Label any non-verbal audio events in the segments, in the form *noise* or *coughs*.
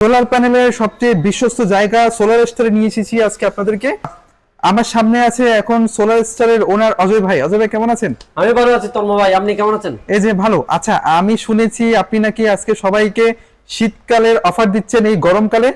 Solar প্যানেলের সবচেয়ে বিশ্বস্ত জায়গা সোলার স্টারে নিয়ে এসেছি আজকে আপনাদেরকে। আমার সামনে আছে এখন সোলার স্টারের ওনার অজয় ভাই। অজয় ভাই কেমন আছেন? আমি ভালো আছি তন্ম ভাই আপনি কেমন আছেন? এই যে ভালো। আচ্ছা আমি শুনেছি আপনি নাকি আজকে সবাইকে শীতকালের অফার দিচ্ছেন এই গরমকালে।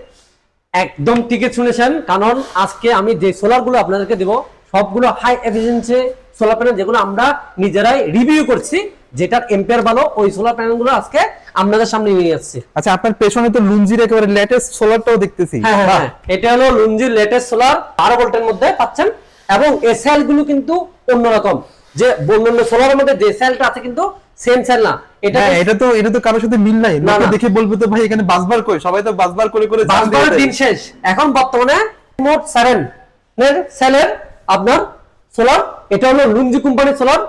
একদম ঠিকই শুনেছেন কারণ আজকে আমি যে সোলারগুলো আপনাদেরকে দিব সবগুলো হাই এফিসিয়েন্সি সোলার প্যানেল যেগুলো আমরা নিজেরাই রিভিউ করছি যেটার এম্পিয়ার ভালো ওই সোলার প্যানেলগুলো আজকে আপনাদের সামনে নিয়ে যাচ্ছি। আচ্ছা আপনার পেছনে তো লুঞ্জির একেবারে লেটেস্ট সোলারটাও দেখতেছি। হ্যাঁ হ্যাঁ হ্যাঁ। এটা হলো লুঞ্জির লেটেস্ট সোলার বারো ভোল্টের মধ্যে পাচ্ছেন। এবং এই সেলগুলো কিন্তু অন্যরকম যে অন্যান্য সোলারের মধ্যে যে সেলটা আছে কিন্তু সেম সেল না। এটা হ্যাঁ এটা তো এটা তো কারোর সাথে মিল নাই। না, লোকে দেখে বলবে তো ভাই এখানে বাসবার কই? সবাই তো বাসবার করে করে দিয়ে দিন শেষ। এখন বর্তমানে মোট সেভেন এর সেলের আপনার সোলার এটা হলো লুঞ্জি কোম্পানির সোলার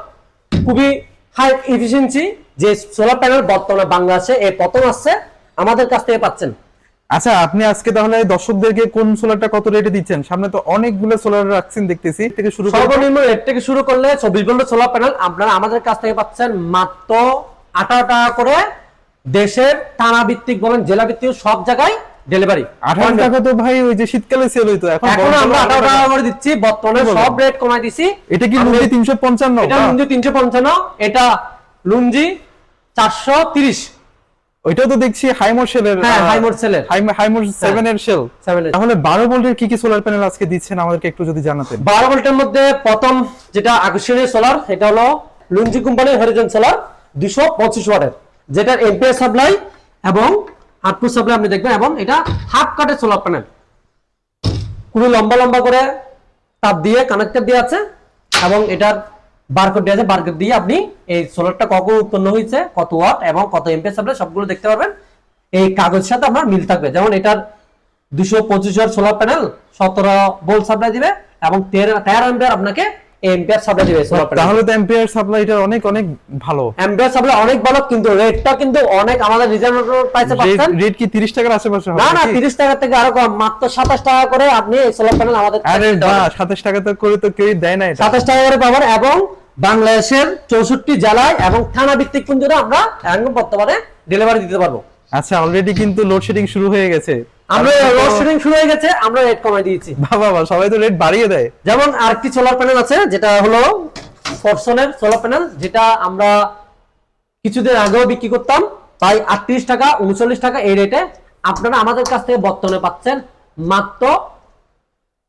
খুবই হাই এফিসিয়েন্সি যে সোলার প্যানেল বর্তমানে বাংলাদেশে এই প্রথম আসছে আমাদের কাছ থেকে পাচ্ছেন। আচ্ছা আপনি আজকে তাহলে দর্শকদেরকে কোন সোলারটা কত রেটে দিচ্ছেন? সামনে তো অনেকগুলো সোলার রাখছেন দেখতেছি থেকে শুরু সর্বনিম্ন রেট থেকে শুরু করলে চব্বিশ ঘণ্টা সোলার প্যানেল আপনারা আমাদের কাছ থেকে পাচ্ছেন মাত্র আঠারো টাকা করে দেশের থানা ভিত্তিক বলেন জেলা ভিত্তিক সব জায়গায় ডেলিভারি আঠারো টাকা তো ভাই ওই যে শীতকালে সেল হইতো এখন এখন আমরা আঠারো 18 টাকা করে দিচ্ছি বর্তমানে সব রেট কমাই দিছি। এটা কি লুঙ্গি তিনশো পঞ্চান্ন? এটা লুঞ্জি তিনশো পঞ্চান্ন এটা লুঞ্জি চারশো তিরিশ। ওইটাও তো দেখছি হাইমোর সেলের হ্যাঁ, হাইমোর সেলের। হাইমোর সেভেন এর সেল তাহলে বারো ভোল্টের কি কি সোলার প্যানেল আজকে দিচ্ছেন আমাদেরকে একটু যদি জানাতেন? বারো ভোল্টের মধ্যে প্রথম যেটা আকর্ষণীয় সোলার এটা হলো লুঞ্জি কোম্পানির হরিজন সোলার দুশো পঁচিশ ওয়াটের যেটার এমপিএস সাপ্লাই এবং আটপুর সাপ্লাই আপনি দেখবেন, এবং এটা হাফ কাটের সোলার প্যানেল খুবই লম্বা লম্বা করে তার দিয়ে কানেক্টর দিয়ে আছে, এবং এটার বারকোড দিয়ে আছে। বারকোড দিয়ে আপনি এই সোলারটা কখন উৎপন্ন হয়েছে, কত ওয়াট এবং কত এমপিএস সাপ্লাই সবগুলো দেখতে পারবেন। এই কাগজের সাথে আপনার মিল থাকবে। যেমন এটার দুশো পঁচিশ সোলার প্যানেল সতেরো ভোল্ট সাপ্লাই দিবে, এবং তেরো তেরো এম্পিয়ার আপনাকে এম্পিয়ার সাপ্লাই দিবে তাহলে তো এম্পিয়ার সাপ্লাইটা অনেক অনেক ভালো। এম্পিয়ার সাপ্লাই অনেক ভালো কিন্তু রেটটা কিন্তু অনেক আমাদের রিজনেবল প্রাইসে পাচ্ছেন। রেট কি তিরিশ টাকার আশেপাশে হবে না না নাকি? তিরিশ টাকা থেকে আরও কম মাত্র সাতাশ টাকা করে আপনি সোলার প্যানেল আমাদের আরে না সাতাশ টাকা তো করে তো কেউই দেয় না এটা। সাতাশ টাকা করে পাবেন এবং বাংলাদেশের চৌষট্টি জেলায় এবং থানা ভিত্তিক কিন্তু আমরা এখন বর্তমানে ডেলিভারি দিতে পারব। আচ্ছা অলরেডি কিন্তু লোডশেডিং শুরু হয়ে গেছে। আমরা তো- শুটিং শুরু হয়ে গেছে আমরা রেট কমাই দিয়েছি। বাবা বাবা সবাই তো রেট বাড়িয়ে দেয়। যেমন আরেকটি সোলার প্যানেল আছে যেটা হলো ফরসনের সোলার প্যানেল যেটা আমরা কিছুদিন আগেও বিক্রি করতাম তাই আটত্রিশ টাকা উনচল্লিশ টাকা এই রেটে আপনারা আমাদের কাছ থেকে বর্তমানে পাচ্ছেন মাত্র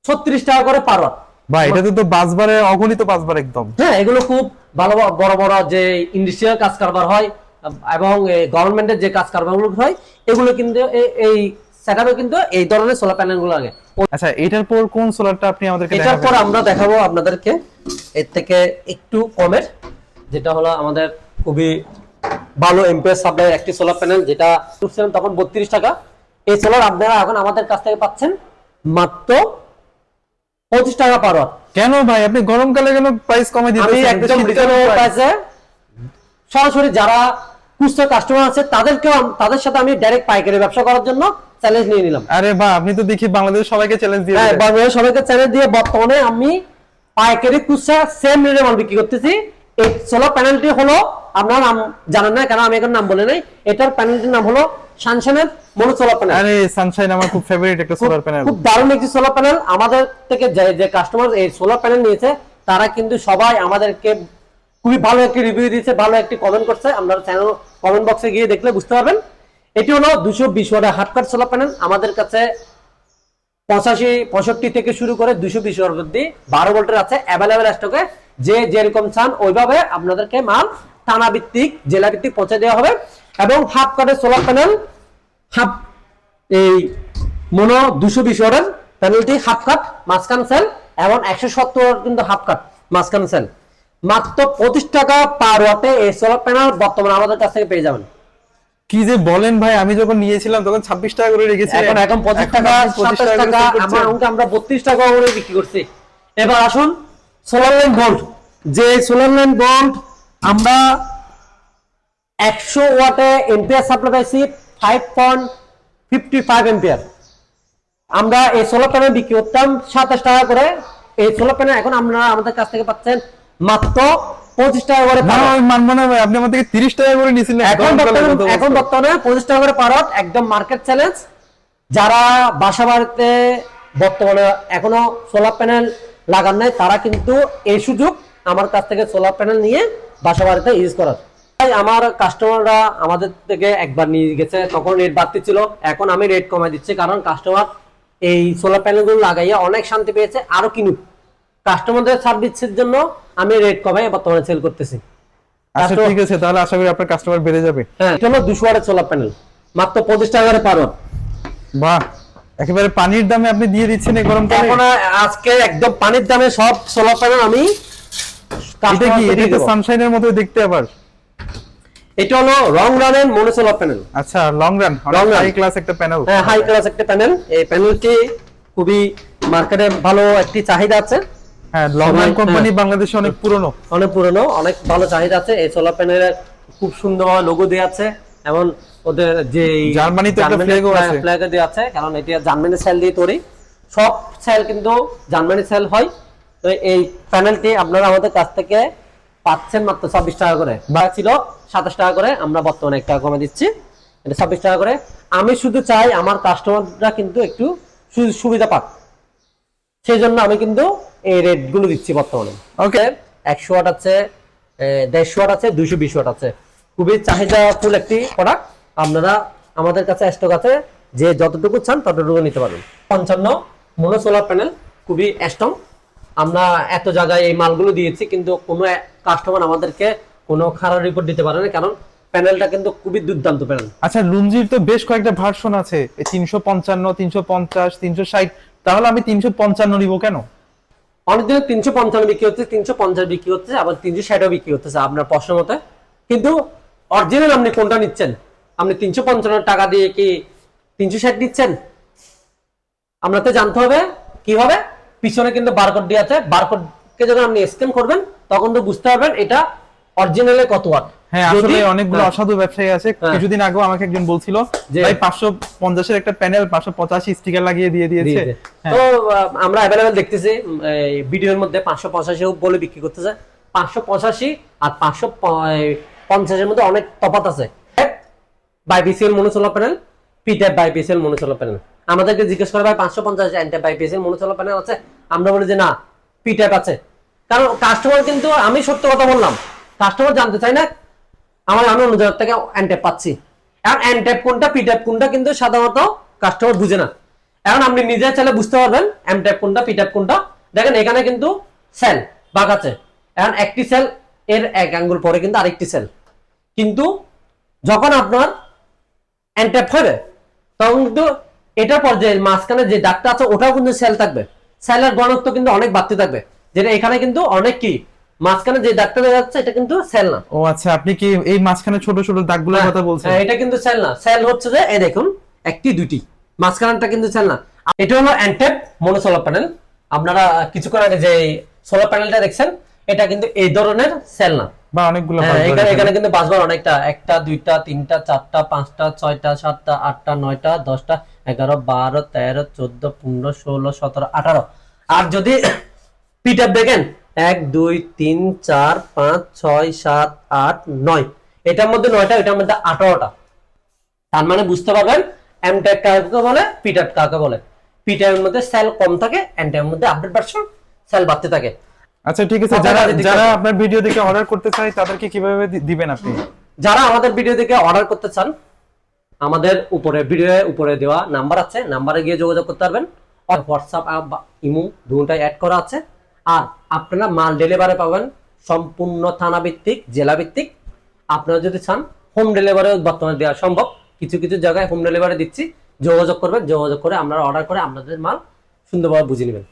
ছত্রিশ টাকা করে পার। বা এটাতে তো বাসবারে অগণিত বাসবার একদম। হ্যাঁ এগুলো খুব ভালো বড় বড় যে ইন্ডাস্ট্রিয়াল কাজ কারবার হয় এবং গভর্নমেন্টের যে কাজ কারবারগুলো হয় এগুলো কিন্তু এই সেটআপে কিন্তু এই ধরনের সোলার প্যানেলগুলো আগে আচ্ছা এটার পর কোন সোলারটা আপনি আমাদেরকে এটার পর আমরা দেখাবো আপনাদেরকে এর থেকে একটু কমের যেটা হলো আমাদের খুবই ভালো এমপিএস সাপ্লাই একটি সোলার প্যানেল যেটা তুলছিলাম তখন বত্রিশ টাকা। এই সোলার আপনারা এখন আমাদের কাছ থেকে পাচ্ছেন মাত্র পঁচিশ টাকা পার। কেন ভাই? আপনি গরমকালে কেন প্রাইস কমে দিতে আমি একদম রিজনেবল প্রাইসে সরাসরি যারা খুচরা কাস্টমার আছে তাদেরকেও তাদের সাথে আমি ডাইরেক্ট পাইকারি ব্যবসা করার জন্য চ্যালেঞ্জ নিয়ে নিলাম। আরে বা আপনি তো দেখি বাংলাদেশের সবাইকে চ্যালেঞ্জ দিয়ে হ্যাঁ। বাংলাদেশ সবাইকে চ্যালেঞ্জ দিয়ে বর্তমানে আমি পাইকারি খুচরা সেম রেটে মাল বিক্রি করতেছি। এই সোলার প্যানেলটি হলো আপনার নাম জানেন না কেন আমি এখন নাম বলে নাই এটার প্যানেলটির নাম হলো সানশানের মনো সোলার প্যানেল আরে সানশাইন আমার খুব ফেভারিট একটা সোলার প্যানেল খুব দারুণ একটি সোলার প্যানেল আমাদের থেকে যে যে কাস্টমার এই সোলার প্যানেল নিয়েছে তারা কিন্তু সবাই আমাদেরকে খুবই ভালো একটি রিভিউ দিয়েছে, ভালো একটি কমেন্ট করছে। আপনারা চ্যানেল কমেন্ট বক্সে গিয়ে দেখলে বুঝতে পারবেন। এটি হলো দুশো বিশ ওয়াটের হাফ কাট সোলার প্যানেল আমাদের কাছে পঁচাশি, পঁয়ষট্টি থেকে শুরু করে দুশো বিশ ওয়াট অব্দি বারো ভোল্টের আছে অ্যাভেলেবেল স্টকে যে যেরকম চান, ওইভাবে আপনাদেরকে মাল থানা ভিত্তিক জেলা ভিত্তিক পৌঁছে দেওয়া হবে। এবং হাফ কাটের সোলার প্যানেল হাফ এই মনো দুশো বিশ ওয়াটের প্যানেলটি হাফ কাট মাঝখান সেল এবং একশো সত্তর কিন্তু হাফ কাট মাঝখান সেল মাত্র পঁচিশ টাকা পার ওয়াটে এই সোলার প্যানেল বর্তমানে আমাদের কাছ থেকে পেয়ে যাবেন। কি যে বলেন ভাই আমি যখন নিয়েছিলাম তখন ছাব্বিশ টাকা করে রেখেছি। এখন এখন পঁচিশ টাকা সাতাশ টাকা আমার আমরা বত্রিশ টাকা করে বিক্রি করছি। এবার আসুন সোলার লাইন ভোল্ট যে সোলার লাইন ভোল্ট আমরা একশো ওয়াটে এম্পিয়ার সাপ্লাই পাইছি five point fifty five ampere আমরা এই সোলার প্যানেল বিক্রি করতাম সাতাশ টাকা করে। এই সোলার প্যানেল এখন আমরা আমাদের কাছ থেকে পাচ্ছেন মাত্র পঁচিশ টাকা করে মানবো না ভাই আপনি আমার থেকে তিরিশ টাকা করে নিয়েছিলেন। এখন বর্তমানে এখন বর্তমানে পঁচিশ টাকা করে পার watt, একদম মার্কেট চ্যালেঞ্জ যারা বাসা বাড়িতে বর্তমানে এখনও সোলার প্যানেল লাগান নাই তারা কিন্তু এই সুযোগ আমার কাছ থেকে সোলার প্যানেল নিয়ে বাসা বাড়িতে ইউজ করার। তাই আমার কাস্টমাররা আমাদের থেকে একবার নিয়ে গেছে তখন রেট বাড়তি ছিল। এখন আমি রেট কমাই দিচ্ছি কারণ কাস্টমার এই সোলার প্যানেলগুলো লাগাইয়া অনেক শান্তি পেয়েছে আরও কিনুক। কাস্টমারদের সার্ভিসের জন্য আমি রেট কমাই বর্তমানে সেল করতেছি। আচ্ছা ঠিক আছে তাহলে আশা করি আপনার কাস্টমার বেড়ে যাবে। হ্যাঁ এটা হলো দুশো ওয়াটের সোলার প্যানেল মাত্র পঁচিশ টাকা করে পার। বাহ একেবারে পানির দামে আপনি দিয়ে দিচ্ছেন এই গরমকালে এখন আজকে একদম পানির দামে সব সোলার প্যানেল আমি এটা কি এটা তো সানশাইনের মতো দেখতে আবার? এটা হলো রং রানের মনো সোলার প্যানেল আচ্ছা লং রান। হাই ক্লাস একটা প্যানেল হ্যাঁ হাই ক্লাস একটা প্যানেল এই প্যানেলটি খুবই মার্কেটে ভালো একটি চাহিদা আছে। হ্যাঁ কোম্পানি হ্যাঁ। বাংলাদেশে অনেক পুরনো। অনেক পুরনো অনেক ভালো চাহিদা আছে। এই সোলার প্যানেলের খুব সুন্দর লোগো দেওয়া আছে। এমন ওদের যে জার্মানিতে একটা flag ও আছে। ফ্ল্যাগ দেওয়া আছে কারণ এটা জার্মানি সেল দিয়ে তৈরি। সব সেল কিন্তু জার্মানি সেল হয়। তো এই প্যানেলটি আপনারা আমাদের কাছ থেকে পাচ্ছেন মাত্র ছাব্বিশ টাকা করে। বা ছিল সাতাশ টাকা করে আমরা বর্তমানে এক টাকা কমে দিচ্ছি। এটা ছাব্বিশ টাকা করে। আমি শুধু চাই আমার কাস্টমাররা কিন্তু একটু সুবিধা পাক। সেই জন্য আমি কিন্তু এই রেটগুলো দিচ্ছি বর্তমানে। ওকে একশো ওয়াট আছে দেড়শো ওয়াট আছে দুইশো বিশ ওয়াট আছে। খুবই চাহিদা ফুল একটি প্রোডাক্ট আপনারা আমাদের কাছে স্টক আছে যে যতটুকু চান ততটুকু নিতে পারবেন। পঞ্চান্ন মনো সোলার প্যানেল খুবই স্ট্রং আমরা এত জায়গায় এই মালগুলো দিয়েছি কিন্তু কোনো কাস্টমার আমাদেরকে কোনো খারাপ রিপোর্ট দিতে পারে না কারণ প্যানেলটা কিন্তু খুবই দুর্দান্ত প্যানেল আচ্ছা লুঞ্জির তো বেশ কয়েকটা ভার্সন আছে। তিনশো পঞ্চান্ন তিনশো পঞ্চাশ তিনশো ষাট। তাহলে আমি তিনশো পঞ্চান্ন নিব কেন? অনেক অনেকদিন তিনশো পঞ্চান্ন বিক্রি হচ্ছে, তিনশো পঞ্চাশ বিক্রি হচ্ছে, আবার তিনশো ষাটও বিক্রি হচ্ছে আপনার প্রশ্ন মতে। কিন্তু অরিজিনাল আপনি কোনটা নিচ্ছেন? আপনি তিনশো পঞ্চান্ন টাকা দিয়ে কি তিনশো ষাট নিচ্ছেন? আপনাকে জানতে হবে, কি হবে? পিছনে কিন্তু বারকোড দিয়ে আছে বারকোডকে যখন আপনি স্ক্যান করবেন, তখন তো বুঝতে পারবেন এটা অরিজিনালে কত ওয়াট হ্যাঁ আসলে অনেকগুলো হ্যাঁ। অসাধু ব্যবসায়ী আছে হ্যাঁ। কিছুদিন আগেও আমাকে একজন বলছিল যে- ভাই পাঁচশো পঞ্চাশের একটা প্যানেল পাঁচশো পঁচাশি স্টিকার লাগিয়ে দিয়ে দিয়েছে। হ্যাঁ। তো আমরা অ্যাভেলেবেল দেখতেছি এই ভিডিওর মধ্যে বলে বিক্রি করতেছে পাঁচশো পঁচাশি আর পাঁচশো পঞ্চাশের মধ্যে অনেক তফাৎ আছে বাইপিসিএল মনোসোলার প্যানেল পিট্যাপ বাইপিসিএল মনোসোলার প্যানেল আমাদেরকে জিজ্ঞেস করে ভাই পাঁচশো পঞ্চাশ এন্টার বাইপিসিএল মনোসোলার প্যানেল আছে আমরা বলি যে না পিট্যাপ আছে কারণ কাস্টমার কিন্তু আমি সত্য কথা বললাম কাস্টমার জানতে চাই না আমার আমি অন্য জায়গার থেকে অ্যান্টেপ পাচ্ছি। এখন অ্যান্টেপ কোনটা পিট্যাপ কোনটা কিন্তু সাধারণত কাস্টমার বুঝে না। এখন আপনি নিজে চাইলে বুঝতে পারবেন অ্যামট্যাপ কোনটা পিট্যাপ কোনটা। দেখেন এখানে কিন্তু সেল বাঘ আছে। এখন একটি সেল এর এক আঙ্গুল পরে কিন্তু আরেকটি সেল কিন্তু যখন আপনার অ্যান্টেপ হবে, তখন কিন্তু এটার পর যে মাঝখানে যে দাগটা আছে, ওটাও কিন্তু সেল থাকবে। সেলের ঘনত্ব কিন্তু অনেক বাড়তে থাকবে। যেটা এখানে কিন্তু অনেক কি? মাঝখানে যে দাগটা দেখা যাচ্ছে এটা কিন্তু সেল না। ও আচ্ছা আপনি কি এই মাঝখানে ছোট ছোট দাগগুলোর কথা বলছেন? হ্যাঁ, এটা কিন্তু সেল না। সেল হচ্ছে যে এই দেখুন একটি দুইটি। মাঝখানটা কিন্তু সেল না। এটা হলো অ্যান্টেপ মনো সোলার প্যানেল আপনারা কিছুক্ষণ আগে যে সোলার প্যানেলটা দেখছেন এটা কিন্তু এই ধরনের সেল না। বা অনেকগুলো হ্যাঁ, এখানে এখানে। এখানে কিন্তু বাসবার অনেকটা। একটা দুইটা তিনটা চারটা পাঁচটা ছয়টা সাতটা আটটা নয়টা দশটা এগারো বারো তেরো চোদ্দ পনেরো ষোলো সতেরো আঠারো। আর যদি *coughs* পিটাপ দেখেন এক দুই তিন চার পাঁচ ছয় সাত আট নয়। এটার মধ্যে নয়টা এটার মধ্যে আঠারোটা। তার মানে বুঝতে পারবেন এমটেক কাকে বলে পিটাপ কাকে বলে। পিটাপের মধ্যে সেল কম থাকে এমটেকের মধ্যে আপডেট ভার্সন সেল বাড়তে থাকে। আচ্ছা ঠিক আছে যারা যারা আপনার ভিডিও দেখে অর্ডার করতে চায় তাদেরকে কীভাবে দিবেন আপনি? যারা আমাদের ভিডিও থেকে অর্ডার করতে চান আমাদের উপরে ভিডিও উপরে দেওয়া নাম্বার আছে। নাম্বারে গিয়ে যোগাযোগ করতে পারবেন। আর হোয়াটসঅ্যাপ ইমো দুটাই অ্যাড করা আছে। আর আপনারা মাল ডেলিভারি পাবেন সম্পূর্ণ থানা ভিত্তিক জেলা ভিত্তিক আপনারা যদি চান হোম ডেলিভারিও বর্তমানে দেওয়া সম্ভব। কিছু কিছু জায়গায় হোম ডেলিভারি দিচ্ছি। যোগাযোগ করবেন, যোগাযোগ করে আপনারা অর্ডার করে আপনাদের মাল সুন্দরভাবে বুঝে নেবেন।